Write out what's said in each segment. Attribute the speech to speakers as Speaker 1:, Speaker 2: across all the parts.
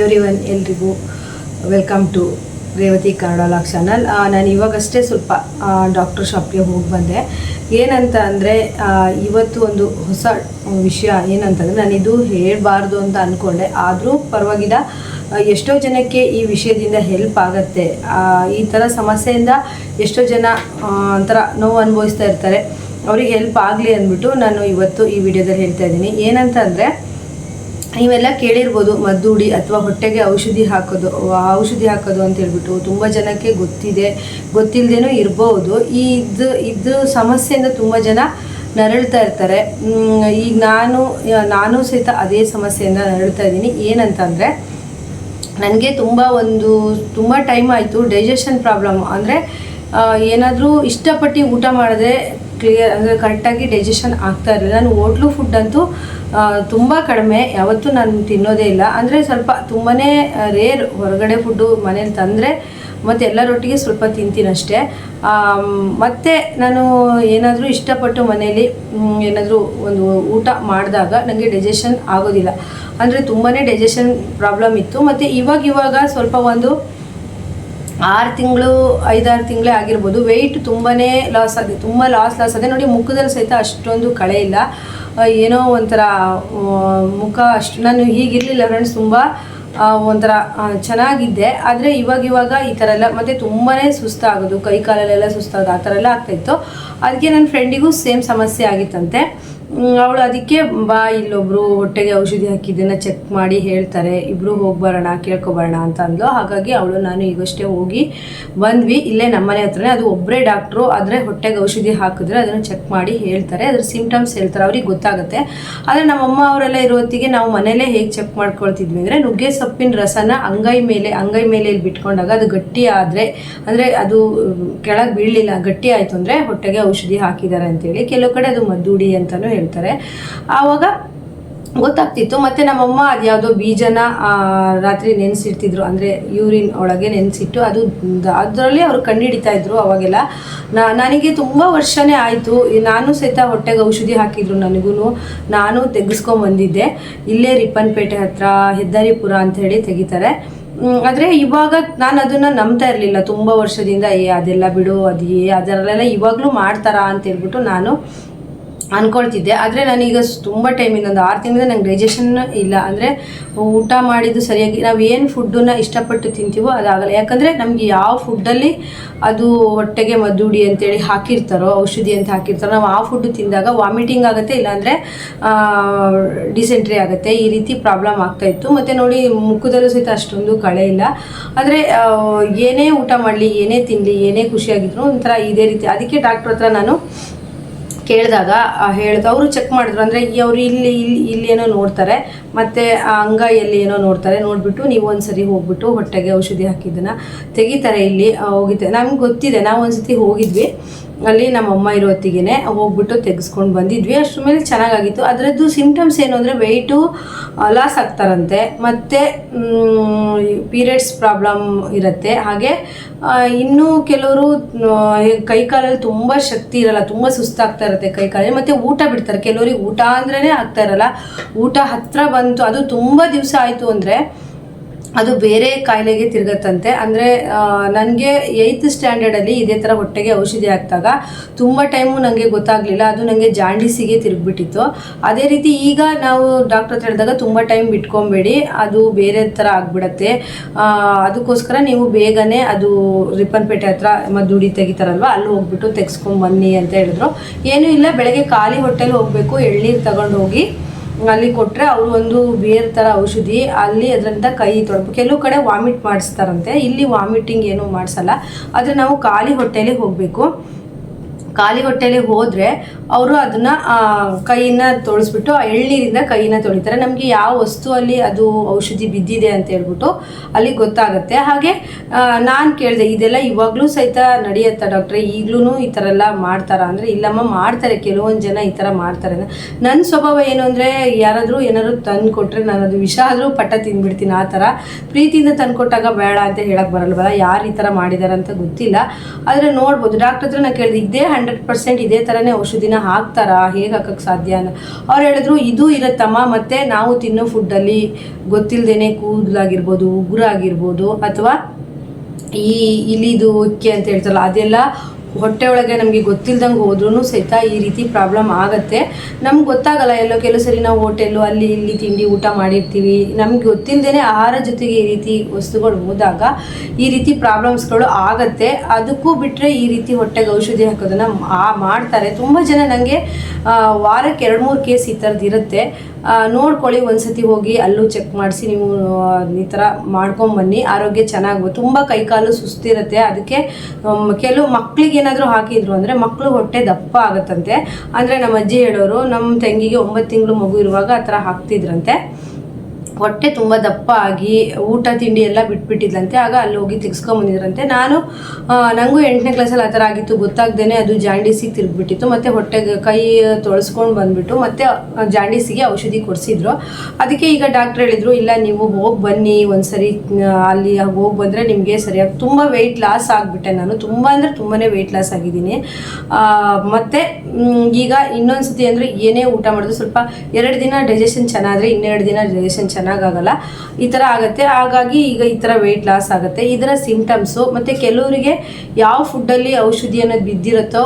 Speaker 1: Every one ಎಲ್ರಿಗೂ welcome to Revathi Kannada lock channel ನಾನು ಇವಾಗಷ್ಟೇ ಸ್ವಲ್ಪ ಡಾಕ್ಟರ್ ಶಾಪ್ಗೆ ಹೋಗಿ ಬಂದೆ. ಏನಂತ ಅಂದರೆ ಇವತ್ತು ಒಂದು ಹೊಸ ವಿಷಯ ಏನಂತಂದರೆ ನಾನಿದು ಹೇಳಬಾರ್ದು ಅಂತ ಅಂದ್ಕೊಂಡೆ ಆದರೂ ಪರವಾಗಿಲ್ಲ. ಎಷ್ಟೋ ಜನಕ್ಕೆ ಈ ವಿಷಯದಿಂದ ಹೆಲ್ಪ್ ಆಗುತ್ತೆ. ಈ ಥರ ಸಮಸ್ಯೆಯಿಂದ ಎಷ್ಟೋ ಜನ ಒಂಥರ ನೋವು ಅನುಭವಿಸ್ತಾ ಇರ್ತಾರೆ. ಅವ್ರಿಗೆ ಹೆಲ್ಪ್ ಆಗಲಿ ಅಂದ್ಬಿಟ್ಟು ನಾನು ಇವತ್ತು ಈ ವಿಡಿಯೋದಲ್ಲಿ ಹೇಳ್ತಾ ಇದ್ದೀನಿ. ಏನಂತ ಅಂದರೆ ನೀವೆಲ್ಲ ಕೇಳಿರ್ಬೋದು, ಮದ್ದುಡಿ ಅಥವಾ ಹೊಟ್ಟೆಗೆ ಔಷಧಿ ಹಾಕೋದು ಔಷಧಿ ಹಾಕೋದು ಅಂತ ಹೇಳ್ಬಿಟ್ಟು ತುಂಬ ಜನಕ್ಕೆ ಗೊತ್ತಿದೆ ಗೊತ್ತಿಲ್ಲದೇನೂ ಇರಬಹುದು ಈ ಇದು ಇದು ಸಮಸ್ಯೆಯಿಂದ ತುಂಬ ಜನ ನರಳ್ತಾ ಇರ್ತಾರೆ. ಈಗ ನಾನು ನಾನು ಸಹಿತ ಅದೇ ಸಮಸ್ಯೆಯಿಂದ ನರಳ್ತಾ ಇದ್ದೀನಿ. ಏನಂತಂದರೆ, ನನಗೆ ತುಂಬ ಒಂದು, ತುಂಬ ಟೈಮ್ ಆಯಿತು ಡೈಜೆಷನ್ ಪ್ರಾಬ್ಲಮ್ ಅಂದರೆ ಏನಾದರೂ ಇಷ್ಟಪಟ್ಟು ಊಟ ಮಾಡಿದ್ರೆ ಕ್ಲಿಯರ್ ಅಂದರೆ ಕರೆಕ್ಟಾಗಿ ಡೈಜೆಷನ್ ಆಗ್ತಾ ಇರಲಿಲ್ಲ. ನಾನು ಹೋಟ್ಲು ಫುಡ್ ಅಂತೂ ತುಂಬ ಕಡಿಮೆ. ಯಾವತ್ತೂ ನಾನು ತಿನ್ನೋದೇ ಇಲ್ಲ. ಅಂದರೆ ಸ್ವಲ್ಪ ತುಂಬಾ ರೇರ್ ಹೊರಗಡೆ ಫುಡ್ಡು ಮನೇಲಿ ತಂದರೆ ಮತ್ತು ಎಲ್ಲರೊಟ್ಟಿಗೆ ಸ್ವಲ್ಪ ತಿಂತೀನಿ ಅಷ್ಟೇ ಮತ್ತು ನಾನು ಏನಾದರೂ ಇಷ್ಟಪಟ್ಟು ಮನೇಲಿ ಏನಾದರೂ ಒಂದು ಊಟ ಮಾಡಿದಾಗ ನನಗೆ ಡೈಜೆಷನ್ ಆಗೋದಿಲ್ಲ. ಅಂದರೆ ತುಂಬಾ ಡೈಜೆಷನ್ ಪ್ರಾಬ್ಲಮ್ ಇತ್ತು. ಮತ್ತು ಇವಾಗ ಇವಾಗ ಸ್ವಲ್ಪ ಒಂದು ಆರು ತಿಂಗಳು, ಐದಾರು ತಿಂಗಳೇ ಆಗಿರ್ಬೋದು. ವೆಯ್ಟ್ ತುಂಬಾ ಲಾಸ್ ಆಗಿದೆ. ತುಂಬ ಲಾಸ್ ಲಾಸ್ ಆಗಿದೆ. ನೋಡಿ, ಮುಖದಲ್ಲಿ ಸಹಿತ ಅಷ್ಟೊಂದು ಕಳೆ ಇಲ್ಲ. ಏನೋ ಒಂಥರ ಮುಖ ಅಷ್ಟು ನಾನು ಹೀಗಿರಲಿಲ್ಲ ಫ್ರೆಂಡ್ಸ್ ತುಂಬ ಒಂಥರ ಚೆನ್ನಾಗಿದ್ದೆ. ಆದರೆ ಇವಾಗ ಇವಾಗ ಈ ಥರ ಎಲ್ಲ, ಮತ್ತು ತುಂಬಾ ಸುಸ್ತಾಗೋದು. ಕೈ ಕಾಲಲ್ಲೆಲ್ಲ ಸುಸ್ತಾಗೋದು. ಆ ಥರ ಎಲ್ಲ ಆಗ್ತಾಯಿತ್ತು ಅದಕ್ಕೆ ನನ್ನ ಫ್ರೆಂಡಿಗೂ ಸೇಮ್ ಸಮಸ್ಯೆ ಆಗಿತ್ತಂತೆ. ಅವಳು ಅದಕ್ಕೆ ಬಾ, ಇಲ್ಲೊಬ್ರು ಹೊಟ್ಟೆಗೆ ಔಷಧಿ ಹಾಕಿದ್ದನ್ನು ಚೆಕ್ ಮಾಡಿ ಹೇಳ್ತಾರೆ ಇಬ್ಬರು ಹೋಗ್ಬರೋಣ ಕೇಳ್ಕೊಬರೋಣ ಅಂತ ಅಂದ್ಲು. ಹಾಗಾಗಿ ಅವಳು, ನಾನು ಈಗಷ್ಟೇ ಹೋಗಿ ಬಂದ್ವಿ. ಇಲ್ಲೇ ನಮ್ಮನೆ ಹತ್ರನೇ, ಅದು ಒಬ್ಬರೇ ಡಾಕ್ಟ್ರು ಆದರೆ ಹೊಟ್ಟೆಗೆ ಔಷಧಿ ಹಾಕಿದ್ರೆ ಅದನ್ನು ಚೆಕ್ ಮಾಡಿ ಹೇಳ್ತಾರೆ. ಅದ್ರ ಸಿಂಪ್ಟಮ್ಸ್ ಹೇಳ್ತಾರೆ, ಅವ್ರಿಗೆ ಗೊತ್ತಾಗುತ್ತೆ. ಆದರೆ ನಮ್ಮಮ್ಮ ಅವರೆಲ್ಲ ಇರೋತ್ತಿಗೆ ನಾವು ಮನೇಲೇ ಹೇಗೆ ಚೆಕ್ ಮಾಡ್ಕೊಳ್ತಿದ್ವಿ ಅಂದರೆ, ನುಗ್ಗೆ ಸೊಪ್ಪಿನ ರಸನ ಅಂಗೈ ಮೇಲೆ ಅಂಗೈ ಮೇಲೆ ಬಿಟ್ಕೊಂಡಾಗ ಅದು ಗಟ್ಟಿ ಆದರೆ, ಅಂದರೆ ಅದು ಕೆಳಗೆ ಬೀಳಲಿಲ್ಲ, ಗಟ್ಟಿ ಆಯಿತು ಅಂದರೆ ಹೊಟ್ಟೆಗೆ ಔಷಧಿ ಹಾಕಿದ್ದಾರೆ ಅಂತೇಳಿ. ಕೆಲವು ಕಡೆ ಅದು ಮದ್ದೂಡಿ ಅಂತಲೂ ಹೇಳ್ತಾರೆ. ಆವಾಗ ಗೊತ್ತಾಗ್ತಿತ್ತು, ಮತ್ತೆ ನಮ್ಮಮ್ಮ ಅದು ಯಾವುದೋ ಬೀಜನ ರಾತ್ರಿ ನೆನೆಸಿಡ್ತಿದ್ರು. ಅಂದರೆ ಯೂರಿನ್ ಒಳಗೆ ನೆನೆಸಿಟ್ಟು ಅದು ಅದರಲ್ಲಿ ಅವರು ಕಂಡುಹಿಡಿತಾ ಇದ್ರು ಅವಾಗೆಲ್ಲ. ನನಗೆ ತುಂಬ ವರ್ಷನೇ ಆಯಿತು. ನಾನು ಸಹಿತ ಹೊಟ್ಟೆಗೆ ಔಷಧಿ ಹಾಕಿದ್ರು ನನಗೂ ನಾನು ತೆಗೆಸ್ಕೊಂಬಂದಿದ್ದೆ. ಇಲ್ಲೇ ರಿಪ್ಪನ್ಪೇಟೆ ಹತ್ರ, ಹೆದ್ದಾರಿಪುರ ಅಂತ ಹೇಳಿ ತೆಗಿತಾರೆ. ಆದರೆ ಇವಾಗ ನಾನು ಅದನ್ನು ನಂಬ್ತಾ ಇರಲಿಲ್ಲ. ತುಂಬ ವರ್ಷದಿಂದ, ಏ, ಅದೆಲ್ಲ ಬಿಡು, ಅದು, ಏ, ಅದರಲ್ಲೆಲ್ಲ ಇವಾಗಲೂ ಮಾಡ್ತಾರಾ ಅಂತ ಹೇಳ್ಬಿಟ್ಟು ನಾನು ಅನ್ಕೊಳ್ತಿದ್ದೆ. ಆದರೆ ನಾನೀಗ ತುಂಬ ಟೈಮಿಂದ ಒಂದು ಆರು ತಿಂಗಳಿಂದ ನಂಗೆ ಡೈಜೆಷನ್ ಇಲ್ಲ. ಅಂದರೆ ಊಟ ಮಾಡಿದ್ದು ಸರಿಯಾಗಿ ನಾವು ಏನು ಫುಡ್ಡನ್ನ ಇಷ್ಟಪಟ್ಟು ತಿಂತೀವೋ ಅದಾಗಲ್ಲ ಯಾಕಂದರೆ ನಮಗೆ ಯಾವ ಫುಡ್ಡಲ್ಲಿ ಅದು ಹೊಟ್ಟೆಗೆ ಮದ್ದುಡಿ ಅಂತೇಳಿ ಹಾಕಿರ್ತಾರೋ, ಔಷಧಿ ಅಂತ ಹಾಕಿರ್ತಾರೋ, ನಾವು ಆ ಫುಡ್ ತಿಂದಾಗ ವಾಮಿಟಿಂಗ್ ಆಗುತ್ತೆ, ಇಲ್ಲಾಂದರೆ ಡಿಸೆಂಟ್ರಿ ಆಗುತ್ತೆ, ಈ ರೀತಿ ಪ್ರಾಬ್ಲಮ್ ಆಗ್ತಾ ಇತ್ತು. ಮತ್ತು ನೋಡಿ ಮುಖದಲ್ಲೂ ಸಹಿತ ಅಷ್ಟೊಂದು ಕಳೆ ಇಲ್ಲ. ಆದರೆ ಏನೇ ಊಟ ಮಾಡಲಿ, ಏನೇ ತಿನ್ನಲಿ ಏನೇ ಖುಷಿಯಾಗಿದ್ರು ಒಂಥರ ಇದೇ ರೀತಿ. ಅದಕ್ಕೆ ಡಾಕ್ಟ್ರ್ ಹತ್ರ ನಾನು ಕೇಳಿದಾಗ ಹೇಳಿದ, ಅವರು ಚೆಕ್ ಮಾಡಿದ್ರು. ಅಂದರೆ ಅವರು ಇಲ್ಲಿ ಇಲ್ಲಿ ಇಲ್ಲಿ ಏನೋ ನೋಡ್ತಾರೆ, ಮತ್ತು ಆ ಅಂಗೈಯಲ್ಲಿ ಏನೋ ನೋಡ್ತಾರೆ, ನೋಡಿಬಿಟ್ಟು ನೀವು ಒಂದ್ಸರಿ ಹೋಗ್ಬಿಟ್ಟು ಹೊಟ್ಟೆಗೆ ಔಷಧಿ ಹಾಕಿದ್ದನ್ನು ತೆಗಿತಾರೆ ಇಲ್ಲಿ ಹೋಗಿದ್ದೆ. ನಮ್ಗೆ ಗೊತ್ತಿದೆ, ನಾವು ಒಂದ್ಸತಿ ಹೋಗಿದ್ವಿ. ಅಲ್ಲಿ ನಮ್ಮ ಅಮ್ಮ ಇರೋ ಹೊತ್ತಿಗೆ ಹೋಗ್ಬಿಟ್ಟು ತೆಗೆಸ್ಕೊಂಡು ಬಂದಿದ್ವಿ. ಅಷ್ಟ್ರ ಮೇಲೆ ಚೆನ್ನಾಗಾಗಿತ್ತು. ಅದರದ್ದು ಸಿಂಪ್ಟಮ್ಸ್ ಏನು ಅಂದರೆ ವೆಯ್ಟು ಲಾಸ್ ಆಗ್ತಾರಂತೆ. ಮತ್ತು ಪೀರಿಯಡ್ಸ್ ಪ್ರಾಬ್ಲಮ್ ಇರುತ್ತೆ. ಹಾಗೆ ಇನ್ನೂ ಕೆಲವರು ಕೈ ಕಾಲಲ್ಲಿ ತುಂಬ ಶಕ್ತಿ ಇರಲ್ಲ, ತುಂಬ ಸುಸ್ತಾಗ್ತಾ ಇರುತ್ತೆ ಕೈ ಕಾಲಲ್ಲಿ. ಮತ್ತು ಊಟ ಬಿಡ್ತಾರೆ. ಕೆಲವರಿಗೆ ಊಟ ಅಂದ್ರೇ ಆಗ್ತಾ ಇರಲ್ಲ. ಊಟ ಹತ್ರ ಬಂತು. ಅದು ತುಂಬ ದಿವಸ ಆಯಿತು ಅಂದರೆ ಅದು ಬೇರೆ ಕಾಯಿಲೆಗೆ ತಿರುಗತ್ತಂತೆ. ಅಂದರೆ ನನಗೆ ಏಯ್ತ್ ಸ್ಟ್ಯಾಂಡರ್ಡಲ್ಲಿ ಇದೇ ಥರ ಹೊಟ್ಟೆಗೆ ಔಷಧಿ ಹಾಕಿದಾಗ ತುಂಬ ಟೈಮು ನನಗೆ ಗೊತ್ತಾಗಲಿಲ್ಲ. ಅದು ನನಗೆ ಜಾಂಡಿಸಿಗೆ ತಿರುಗಿಬಿಟ್ಟಿತ್ತು. ಅದೇ ರೀತಿ ಈಗ ನಾವು ಡಾಕ್ಟರ್ ಹತ್ರ ಹೇಳಿದಾಗ ತುಂಬ ಟೈಮ್ ಬಿಟ್ಕೊಬೇಡಿ. ಅದು ಬೇರೆ ಥರ ಆಗಿಬಿಡತ್ತೆ. ಅದಕ್ಕೋಸ್ಕರ ನೀವು ಬೇಗನೆ ಅದು ರಿಪ್ಪನ್ಪೇಟೆ ಹತ್ರ ಮದ್ದುಡಿ ತೆಗಿತಾರಲ್ವ, ಅಲ್ಲಿ ಹೋಗ್ಬಿಟ್ಟು ತೆಗ್ಸ್ಕೊಂಡ್ ಬನ್ನಿ ಅಂತ ಹೇಳಿದ್ರು. ಏನೂ ಇಲ್ಲ, ಬೆಳಗ್ಗೆ ಖಾಲಿ ಹೊಟ್ಟೆಲಿ ಹೋಗಬೇಕು, ಎಳ್ನೀರು ತಗೊಂಡು ಹೋಗಿ ಅಲ್ಲಿ ಕೊಟ್ಟರೆ ಅವರು ಒಂದು ಬೇರೆ ಥರ ಔಷಧಿ, ಅಲ್ಲಿ ಅದರಿಂದ ಕೈ ತೊಡಪು. ಕೆಲವು ಕಡೆ ವಾಮಿಟ್ ಮಾಡಿಸ್ತಾರಂತೆ. ಇಲ್ಲಿ ವಾಮಿಟಿಂಗ್ ಏನೂ ಮಾಡಿಸಲ್ಲ. ಆದರೆ ನಾವು ಖಾಲಿ ಹೊಟ್ಟೆಯಲ್ಲಿ ಹೋಗಬೇಕು. ಖಾಲಿ ಹೊಟ್ಟೆಲಿ ಹೋದರೆ ಅವರು ಅದನ್ನು ಕೈಯನ್ನ ತೊಳೆಸ್ಬಿಟ್ಟು ಆ ಎಳ್ನೀರಿಂದ ಕೈಯಿಂದ ತೊಳಿತಾರೆ. ನಮಗೆ ಯಾವ ವಸ್ತು ಅಲ್ಲಿ ಅದು ಔಷಧಿ ಬಿದ್ದಿದೆ ಅಂತ ಹೇಳ್ಬಿಟ್ಟು ಅಲ್ಲಿ ಗೊತ್ತಾಗುತ್ತೆ. ಹಾಗೆ ನಾನು ಕೇಳಿದೆ, ಇದೆಲ್ಲ ಇವಾಗಲೂ ಸಹಿತ ನಡೆಯುತ್ತಾ ಡಾಕ್ಟ್ರೆ? ಈಗಲೂ ಈ ಥರ ಎಲ್ಲ ಮಾಡ್ತಾರಾ? ಅಂದರೆ, ಇಲ್ಲಮ್ಮ, ಮಾಡ್ತಾರೆ. ಕೆಲವೊಂದು ಜನ ಈ ಥರ ಮಾಡ್ತಾರೆ ನನ್ನ ಸ್ವಭಾವ ಏನು ಅಂದರೆ, ಯಾರಾದರೂ ಏನಾದ್ರು ತಂದು ಕೊಟ್ಟರೆ ನಾನು ಅದು ವಿಷ ಆದರೂ ಪಟ್ಟ ತಿಂದ್ಬಿಡ್ತೀನಿ, ಆ ಥರ ಪ್ರೀತಿಯಿಂದ ತಂದು ಕೊಟ್ಟಾಗ ಬೇಡ ಅಂತ ಹೇಳಕ್ಕೆ ಬರಲ್ವಲ್ಲ? ಯಾರು ಈ ಥರ ಮಾಡಿದ್ದಾರೆ ಅಂತ ಗೊತ್ತಿಲ್ಲ. ಆದರೆ ನೋಡ್ಬೋದು. ಡಾಕ್ಟರ್ ಹತ್ರ ನಾನು ಕೇಳಿದೆ, ಇದೇ ಹಂಡ್ರೆಡ್ ಪರ್ಸೆಂಟ್ ಇದೇ ಥರನೇ ಔಷಧಿನ ಹಾಕ್ತಾರಾ? ಹೇಗೆ ಹಾಕಕ್ಕೆ ಸಾಧ್ಯ ಅಂತ. ಅವ್ರು ಹೇಳಿದ್ರು, ಇದು ಇರುತ್ತಮ್ಮ, ಮತ್ತು ನಾವು ತಿನ್ನೋ ಫುಡ್ಡಲ್ಲಿ ಗೊತ್ತಿಲ್ಲದೇನೆ ಕೂದಲಾಗಿರ್ಬೋದು, ಉಗುರಾಗಿರ್ಬೋದು, ಅಥವಾ ಈ ಇಲಿದು ಅಕ್ಕಿ ಅಂತ ಹೇಳ್ತಾರಲ್ಲ, ಅದೆಲ್ಲ ಹೊಟ್ಟೆ ಒಳಗೆ ನಮಗೆ ಗೊತ್ತಿಲ್ದಂಗೆ ಹೋದ್ರೂ ಸಹಿತ ಈ ರೀತಿ ಪ್ರಾಬ್ಲಮ್ ಆಗುತ್ತೆ. ನಮ್ಗೆ ಗೊತ್ತಾಗಲ್ಲ, ಎಲ್ಲೋ ಕೆಲವು ಸರಿ ನಾವು ಹೋಟೆಲ್ಲು ಅಲ್ಲಿ ಇಲ್ಲಿ ತಿಂಡಿ ಊಟ ಮಾಡಿರ್ತೀವಿ. ನಮ್ಗೆ ಗೊತ್ತಿಲ್ಲದೇ ಆಹಾರ ಜೊತೆಗೆ ಈ ರೀತಿ ವಸ್ತುಗಳು ಹೋದಾಗ ಈ ರೀತಿ ಪ್ರಾಬ್ಲಮ್ಸ್ಗಳು ಆಗುತ್ತೆ. ಅದಕ್ಕೂ ಬಿಟ್ಟರೆ ಈ ರೀತಿ ಹೊಟ್ಟೆಗೆ ಔಷಧಿ ಹಾಕೋದನ್ನು ಮಾಡ್ತಾರೆ. ತುಂಬ ಜನ ನನಗೆ ವಾರಕ್ಕೆ ಎರಡು ಮೂರು ಕೇಸ್ ಈ ಥರದ್ದು ಇರುತ್ತೆ. ನೋಡ್ಕೊಳ್ಳಿ, ಒಂದ್ಸತಿ ಹೋಗಿ ಅಲ್ಲೂ ಚೆಕ್ ಮಾಡಿಸಿ ನೀವು ಈ ಥರ ಮಾಡ್ಕೊಂಬನ್ನಿ ಆರೋಗ್ಯ ಚೆನ್ನಾಗಿ ತುಂಬ ಕೈಕಾಲು ಸುಸ್ತಿರುತ್ತೆ. ಅದಕ್ಕೆ ಕೆಲವು ಮಕ್ಳಿಗೆ ಏನಾದರೂ ಹಾಕಿದ್ರು ಅಂದರೆ ಮಕ್ಕಳು ಹೊಟ್ಟೆ ದಪ್ಪ ಆಗುತ್ತಂತೆ. ಅಂದರೆ ನಮ್ಮ ಅಜ್ಜಿ ಹೇಳೋರು ನಮ್ಮ ತಂಗಿಗೆ ಒಂಬತ್ತು ತಿಂಗಳು ಮಗು ಇರುವಾಗ ಆ ಥರ ಹಾಕ್ತಿದ್ರಂತೆ. ಹೊಟ್ಟೆ ತುಂಬ ದಪ್ಪ ಆಗಿ ಊಟ, ತಿಂಡಿ ಎಲ್ಲ ಬಿಟ್ಬಿಟ್ಟಿದ್ಲಂತೆ. ಆಗ ಅಲ್ಲಿ ಹೋಗಿ ತೆಗ್ಸ್ಕೊಂಬಂದಿದ್ರಂತೆ ನಾನು ನನಗೂ ಎಂಟನೇ ಕ್ಲಾಸಲ್ಲಿ ಆ ಥರ ಆಗಿತ್ತು. ಗೊತ್ತಾಗ್ದೇ ಅದು ಜಾಂಡೀಸಿಗೆ ತಿರುಗ್ಬಿಟ್ಟಿತ್ತು. ಮತ್ತು ಹೊಟ್ಟೆಗೆ ಕೈ ತೊಳಸ್ಕೊಂಡು ಬಂದ್ಬಿಟ್ಟು ಮತ್ತೆ ಜಾಂಡೀಸಿಗೆ ಔಷಧಿ ಕೊಡಿಸಿದ್ರು. ಅದಕ್ಕೆ ಈಗ ಡಾಕ್ಟ್ರ್ ಹೇಳಿದರು, ಇಲ್ಲ, ನೀವು ಹೋಗಿ ಬನ್ನಿ. ಒಂದು ಸರಿ ಅಲ್ಲಿ ಹೋಗಿ ಬಂದರೆ ನಿಮಗೆ ಸರಿಯಾಗಿ ತುಂಬ ವೆಯ್ಟ್ ಲಾಸ್ ಆಗಿಬಿಟ್ಟೆ. ನಾನು ತುಂಬ ಅಂದರೆ ತುಂಬಾ ವೆಯ್ಟ್ ಲಾಸ್ ಆಗಿದ್ದೀನಿ. ಮತ್ತು ಈಗ ಇನ್ನೊಂದು ಸತಿ ಅಂದರೆ ಏನೇ ಊಟ ಮಾಡಿದ್ರು ಸ್ವಲ್ಪ ಎರಡು ದಿನ ಡೈಜೆಷನ್ ಚೆನ್ನಾದರೆ ಇನ್ನೆರಡು ದಿನ ಡೈಜೆಷನ್ ಚೆನ್ನಾಗಾಗಲ್ಲ. ಈ ಥರ ಆಗುತ್ತೆ. ಹಾಗಾಗಿ ಈಗ ಈ ಥರ ವೆಯ್ಟ್ ಲಾಸ್ ಆಗುತ್ತೆ. ಇದರ ಸಿಂಪ್ಟಮ್ಸು ಮತ್ತು ಕೆಲವರಿಗೆ ಯಾವ ಫುಡ್ಡಲ್ಲಿ ಔಷಧಿ ಅನ್ನೋದು ಬಿದ್ದಿರುತ್ತೋ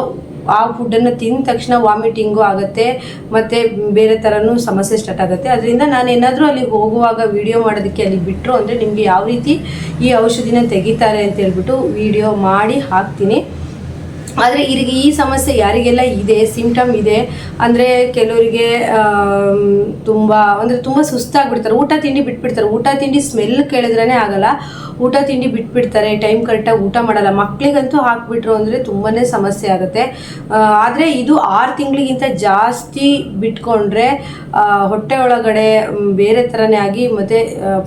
Speaker 1: ಆ ಫುಡ್ಡನ್ನು ತಿಂದ ತಕ್ಷಣ ವಾಮಿಟಿಂಗು ಆಗುತ್ತೆ. ಮತ್ತು ಬೇರೆ ಥರನೂ ಸಮಸ್ಯೆ ಸ್ಟಾರ್ಟ್ ಆಗುತ್ತೆ. ಅದರಿಂದ ನಾನು ಏನಾದರೂ ಅಲ್ಲಿ ಹೋಗುವಾಗ ವಿಡಿಯೋ ಮಾಡೋದಕ್ಕೆ ಅಲ್ಲಿ ಬಿಟ್ಟರು ಅಂದರೆ ನಿಮಗೆ ಯಾವ ರೀತಿ ಈ ಔಷಧಿನ ತೆಗಿತಾರೆ ಅಂತ ಹೇಳ್ಬಿಟ್ಟು ವಿಡಿಯೋ ಮಾಡಿ ಹಾಕ್ತೀನಿ. ಆದರೆ ಇರಿಗೆ ಈ ಸಮಸ್ಯೆ ಯಾರಿಗೆಲ್ಲ ಇದೆ ಸಿಂಪ್ಟಮ್ ಇದೆ, ಅಂದರೆ ಕೆಲವರಿಗೆ ತುಂಬ, ಅಂದರೆ ತುಂಬ ಸುಸ್ತಾಗ್ಬಿಡ್ತಾರೆ. ಊಟ ತಿಂಡಿ ಬಿಟ್ಬಿಡ್ತಾರೆ. ಊಟ ತಿಂಡಿ ಸ್ಮೆಲ್ ಕೇಳಿದ್ರೇ ಆಗಲ್ಲ. ಊಟ ತಿಂಡಿ ಬಿಟ್ಬಿಡ್ತಾರೆ ಟೈಮ್ ಕರೆಕ್ಟಾಗಿ ಊಟ ಮಾಡಲ್ಲ. ಮಕ್ಕಳಿಗಂತೂ ಹಾಕ್ಬಿಟ್ರು ಅಂದರೆ ತುಂಬಾ ಸಮಸ್ಯೆ ಆಗುತ್ತೆ. ಆದರೆ ಇದು ಆರು ತಿಂಗಳಿಗಿಂತ ಜಾಸ್ತಿ ಬಿಟ್ಕೊಂಡ್ರೆ ಹೊಟ್ಟೆ ಒಳಗಡೆ ಬೇರೆ ಥರನೇ ಆಗಿ ಮತ್ತು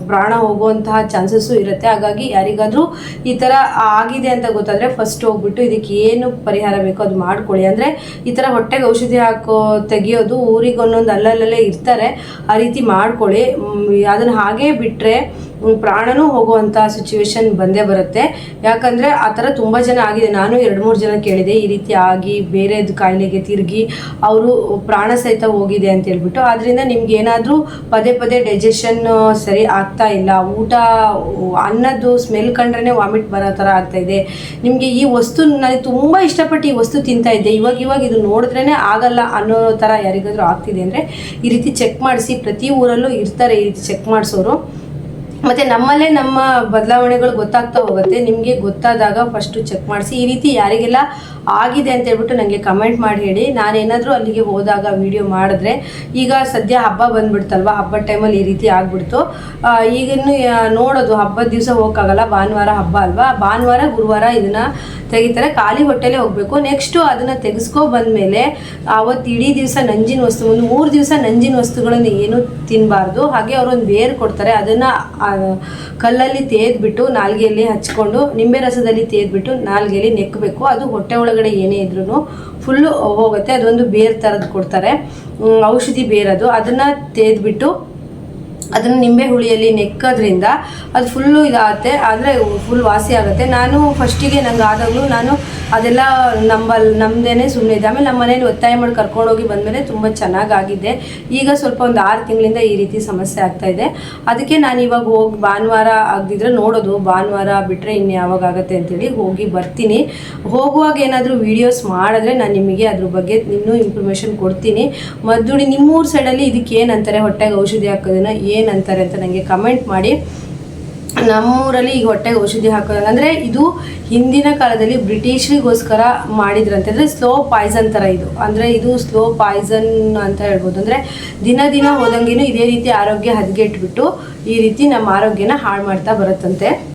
Speaker 1: ಪ್ರಾಣ ಹೋಗುವಂತಹ ಚಾನ್ಸಸ್ಸು ಇರುತ್ತೆ. ಹಾಗಾಗಿ ಯಾರಿಗಾದರೂ ಈ ಥರ ಆಗಿದೆ ಅಂತ ಗೊತ್ತಾದರೆ ಫಸ್ಟ್ ಹೋಗ್ಬಿಟ್ಟು ಇದಕ್ಕೆ ಏನು ಪರಿಹಾರ ಬೇಕೋ ಅದು ಮಾಡ್ಕೊಳ್ಳಿ. ಅಂದರೆ ಈ ಥರ ಹೊಟ್ಟೆಗೆ ಔಷಧಿ ಹಾಕೋ, ತೆಗೆಯೋದು ಊರಿಗೆ ಒಂದೊಂದು ಅಲ್ಲಲ್ಲೇ ಇರ್ತಾರೆ. ಆ ರೀತಿ ಮಾಡ್ಕೊಳ್ಳಿ. ಅದನ್ನು ಹಾಗೇ ಬಿಟ್ಟರೆ ಪ್ರಾಣನೂ ಹೋಗುವಂಥ ಸಿಚುವೇಶನ್ ಬಂದೇ ಬರುತ್ತೆ. ಯಾಕಂದರೆ ಆ ಥರ ತುಂಬ ಜನ ಆಗಿದೆ. ನಾನು ಎರಡು ಮೂರು ಜನ ಕೇಳಿದೆ, ಈ ರೀತಿ ಆಗಿ ಬೇರೆದು ಕಾಯಿಲೆಗೆ ತಿರುಗಿ ಅವರು ಪ್ರಾಣ ಸಹಿತ ಹೋಗಿದೆ ಅಂತ ಹೇಳ್ಬಿಟ್ಟು. ಆದ್ದರಿಂದ ನಿಮ್ಗೆ ಏನಾದರೂ ಪದೇ ಪದೇ ಡೈಜೆಷನ್ ಸರಿ ಆಗ್ತಾ ಇಲ್ಲ. ಊಟ, ಅನ್ನದ್ದು ಸ್ಮೆಲ್ ಕಂಡ್ರೆ ವಾಮಿಟ್ ಬರೋ ಆಗ್ತಾ ಇದೆ. ನಿಮಗೆ ಈ ವಸ್ತು ನನಗೆ ತುಂಬ ಇಷ್ಟಪಟ್ಟು ಈ ವಸ್ತು ತಿಂತಾ ಇದ್ದೆ. ಇವಾಗ ಇವಾಗ ಇದು ನೋಡಿದ್ರೇ ಆಗಲ್ಲ ಅನ್ನೋ ಥರ ಯಾರಿಗಾದ್ರೂ ಆಗ್ತಿದೆ ಅಂದರೆ ಈ ರೀತಿ ಚೆಕ್ ಮಾಡಿಸಿ. ಪ್ರತಿ ಊರಲ್ಲೂ ಇರ್ತಾರೆ ಈ ರೀತಿ ಚೆಕ್ ಮಾಡಿಸೋರು. ಮತ್ತು ನಮ್ಮಲ್ಲೇ ನಮ್ಮ ಬದಲಾವಣೆಗಳು ಗೊತ್ತಾಗ್ತಾ ಹೋಗುತ್ತೆ. ನಿಮಗೆ ಗೊತ್ತಾದಾಗ ಫಸ್ಟು ಚೆಕ್ ಮಾಡಿಸಿ. ಈ ರೀತಿ ಯಾರಿಗೆಲ್ಲ ಆಗಿದೆ ಅಂತ ಹೇಳ್ಬಿಟ್ಟು ನನಗೆ ಕಮೆಂಟ್ ಮಾಡಿ ಹೇಳಿ. ನಾನೇನಾದರೂ ಅಲ್ಲಿಗೆ ಹೋದಾಗ ವಿಡಿಯೋ ಮಾಡಿದ್ರೆ ಈಗ ಸದ್ಯ ಹಬ್ಬ ಬಂದ್ಬಿಡ್ತಲ್ವಾ? ಹಬ್ಬದ ಟೈಮಲ್ಲಿ ಈ ರೀತಿ ಆಗ್ಬಿಡ್ತು. ಈಗಿನ್ನು ನೋಡೋದು. ಹಬ್ಬದ ದಿವಸ ಹೋಗಕ್ಕಾಗಲ್ಲ. ಭಾನುವಾರ ಹಬ್ಬ ಅಲ್ವಾ? ಭಾನುವಾರ, ಗುರುವಾರ ಇದನ್ನು ತೆಗಿತಾರೆ. ಖಾಲಿ ಹೊಟ್ಟೆಲೇ ಹೋಗಬೇಕು. ನೆಕ್ಸ್ಟು ಅದನ್ನು ತೆಗೆಸ್ಕೊ ಬಂದಮೇಲೆ ಅವತ್ತು ಇಡೀ ದಿವಸ ನಂಜಿನ ವಸ್ತು, ಒಂದು ಮೂರು ದಿವಸ ನಂಜಿನ ವಸ್ತುಗಳನ್ನು ಏನು ತಿನ್ನಬಾರ್ದು ಹಾಗೆ ಅವರೊಂದು ಬೇರು ಕೊಡ್ತಾರೆ. ಅದನ್ನು ಕಲ್ಲಲ್ಲಿ ತೇದ್ಬಿಟ್ಟು ನಾಲ್ಗೆಯಲ್ಲಿ ಹಚ್ಕೊಂಡು ನಿಂಬೆ ರಸದಲ್ಲಿ ತೇದ್ಬಿಟ್ಟು ನಾಲ್ಗೆಯಲ್ಲಿ ನೆಕ್ಕಬೇಕು ಅದು ಹೊಟ್ಟೆ ಒಳಗಡೆ ಏನೇ ಇದ್ರೂ ಫುಲ್ಲು ಹೋಗುತ್ತೆ. ಅದೊಂದು ಬೇರ್ ಥರದ್ದು ಕೊಡ್ತಾರೆ. ಔಷಧಿ ಬೇರದು ಅದನ್ನು ತೇದ್ಬಿಟ್ಟು ಅದನ್ನು ನಿಂಬೆ ಹುಳಿಯಲ್ಲಿ ನೆಕ್ಕೋದ್ರಿಂದ ಅದು ಫುಲ್ಲು ಇದಾಗುತ್ತೆ, ಆದರೆ ಫುಲ್ ವಾಸಿ ಆಗುತ್ತೆ. ನಾನು ಫಸ್ಟಿಗೆ ನಂಗೆ ಆದಾಗಲೂ ನಾನು ಅದೆಲ್ಲ ನಂಬಲ್ ನಮ್ಮದೇ ಸುಮ್ಮನೆ ಇದೆ. ಆಮೇಲೆ ನಮ್ಮ ಮನೇಲಿ ಒತ್ತಾಯ ಮಾಡಿ ಕರ್ಕೊಂಡೋಗಿ ಬಂದಮೇಲೆ ತುಂಬ ಚೆನ್ನಾಗಾಗಿದೆ. ಈಗ ಸ್ವಲ್ಪ ಒಂದು ಆರು ತಿಂಗಳಿಂದ ಈ ರೀತಿ ಸಮಸ್ಯೆ ಆಗ್ತಾ ಇದೆ. ಅದಕ್ಕೆ ನಾನು ಇವಾಗ ಹೋಗಿ ಭಾನುವಾರ ಆಗದಿದ್ರೆ ನೋಡೋದು. ಭಾನುವಾರ ಬಿಟ್ಟರೆ ಇನ್ನು ಯಾವಾಗ ಆಗುತ್ತೆ ಅಂತೇಳಿ ಹೋಗಿ ಬರ್ತೀನಿ. ಹೋಗುವಾಗ ಏನಾದರೂ ವೀಡಿಯೋಸ್ ಮಾಡಿದ್ರೆ ನಾನು ನಿಮಗೆ ಅದ್ರ ಬಗ್ಗೆ ಇನ್ನೂ ಇನ್ಫಾರ್ಮೇಷನ್ ಕೊಡ್ತೀನಿ. ಮದ್ದುಡಿ ನಿಮ್ಮೂರು ಸೈಡಲ್ಲಿ ಇದಕ್ಕೆ ಏನಂತಾರೆ ಹೊಟ್ಟೆಗೆ ಔಷಧಿ ಹಾಕೋದನ್ನ? ಏನಂತಾರೆ ಅಂತ ನನಗೆ ಕಮೆಂಟ್ ಮಾಡಿ. ನಮ್ಮೂರಲ್ಲಿ ಈಗ ಹೊಟ್ಟೆಗೆ ಔಷಧಿ ಹಾಕೋದಿಲ್ಲ, ಅಂದರೆ ಇದು ಹಿಂದಿನ ಕಾಲದಲ್ಲಿ ಬ್ರಿಟಿಷರಿಗೋಸ್ಕರ ಮಾಡಿದ್ರಂತೆ. ಅಂದರೆ ಸ್ಲೋ ಪಾಯ್ಸನ್ ಥರ ಇದು. ಅಂದರೆ ಇದು ಸ್ಲೋ ಪಾಯ್ಸನ್ ಅಂತ ಹೇಳ್ಬೋದು. ಅಂದರೆ ದಿನ ದಿನ ಹೋದಂಗೆನೂ ಇದೇ ರೀತಿ ಆರೋಗ್ಯ ಹದಗೆಟ್ಬಿಟ್ಟು ಈ ರೀತಿ ನಮ್ಮ ಆರೋಗ್ಯನ ಹಾಳು ಮಾಡ್ತಾ ಬರುತ್ತಂತೆ.